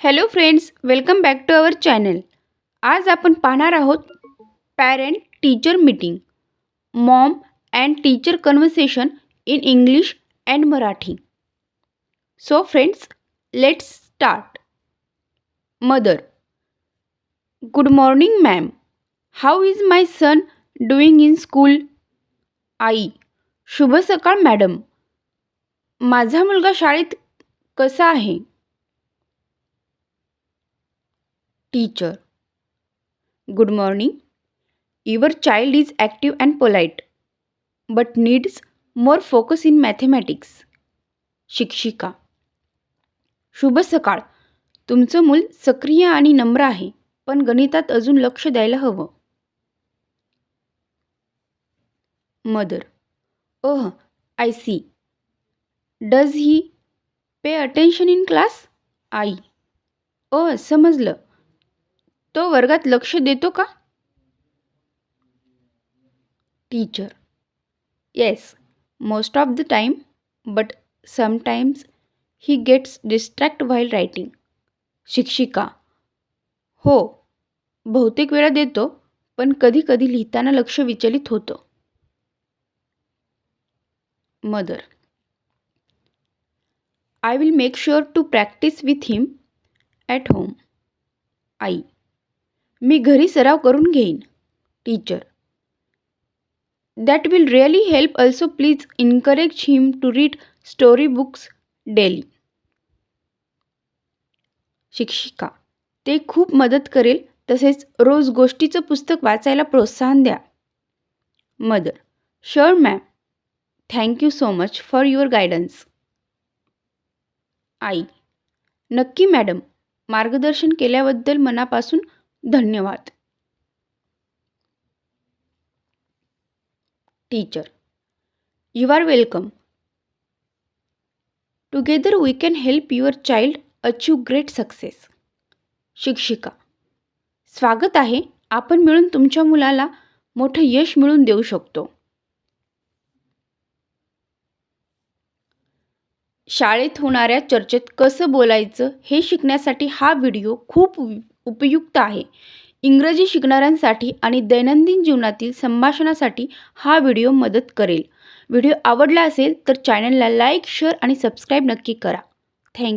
Hello friends welcome back to our channel आज आपण पाहणार आहोत parent teacher meeting mom and teacher conversation in English and Marathi so friends let's start mother good morning ma'am how is my son doing in school आई शुभ सकाळ madam माझा मुलगा शाळेत कसा आहे? Teacher good morning your child is active and polite but needs more focus in mathematics शिक्षिका. शुभ सकाळ. तुमचं मूल सक्रिय आणि नम्र आहे पण गणितात अजून लक्ष द्यायला हवं. Mother oh I see does he pay attention in class आई ओ समजलं. तो वर्गात लक्ष देतो का? Teacher yes most of the time but sometimes he gets distract while writing शिक्षिका. हो बहुतेक वेळा देतो पण कधी कधी लिहिताना लक्ष विचलित होतं. Mother I will make sure to practice with him at home आई. मी घरी सराव करून घेईन. Teacher. That will really help also please encourage him to read story books daily शिक्षिका ते खूप मदत करेल तसेच रोज गोष्टीचं पुस्तक वाचायला प्रोत्साहन द्या. Mother sure ma'am thank you so much for your guidance आई. नक्की मॅडम मार्गदर्शन केल्याबद्दल मनापासून धन्यवाद. Teacher you are welcome together we can help your child achieve great success शिक्षिका स्वागत आहे. आपण मिळून तुमच्या मुलाला मोठं यश मिळवून देऊ शकतो. शाळेत होणाऱ्या चर्चेत कसं बोलायचं हे शिकण्यासाठी हा व्हिडिओ खूप उपयुक्त आहे. इंग्रजी शिकणाऱ्यांसाठी आणि दैनंदिन जीवनातील संभाषणासाठी हा व्हिडिओ मदत करेल. व्हिडिओ आवडला असेल तर चॅनलला लाईक शेअर आणि सबस्क्राईब नक्की करा. थँक्यू